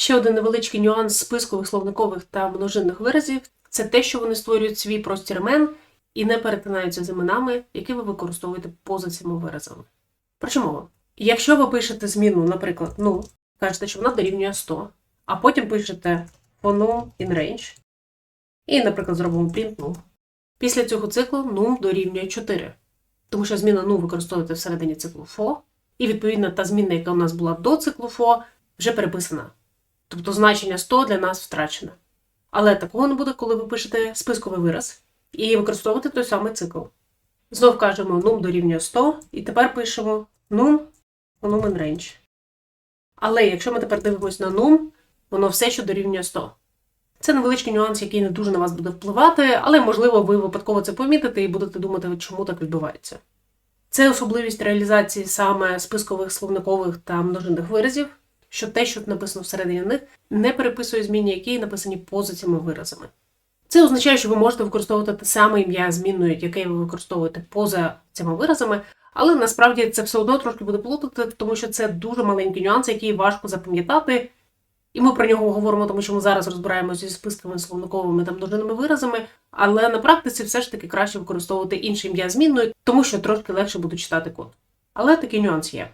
Ще один невеличкий нюанс спискових словникових та множинних виразів це те, що вони створюють свій простір імен і не перетинаються з іменами, які ви використовуєте поза цими виразами. Мова? Якщо ви пишете зміну, наприклад, ну, кажете, що вона дорівнює 100, а потім пишете num in range, і, наприклад, зробимо print num. Після цього циклу num дорівнює 4, тому що зміна num використовуєте всередині циклу for, і відповідно та зміна, яка у нас була до циклу for, вже переписана. Тобто значення 100 для нас втрачене. Але такого не буде, коли ви пишете списковий вираз і використовуєте той самий цикл. Знов кажемо num дорівнює 100, і тепер пишемо num num in range. Але якщо ми тепер дивимося на num, воно все ще дорівнює 100. Це невеличкий нюанс, який не дуже на вас буде впливати, але можливо ви випадково це помітите і будете думати, чому так відбувається. Це особливість реалізації саме спискових словникових та множинних виразів, що те, що написано всередині них, не переписує змінні, які написані поза цими виразами. Це означає, що ви можете використовувати те саме ім'я змінною, яке ви використовуєте поза цими виразами, але насправді це все одно трошки буде плутати, тому що це дуже маленький нюанс, який важко запам'ятати. І ми про нього говоримо, тому що ми зараз розбираємося зі списками словниковими та множинними виразами, але на практиці все ж таки краще використовувати інше ім'я змінною, тому що трошки легше буде читати код. Але такий нюанс є.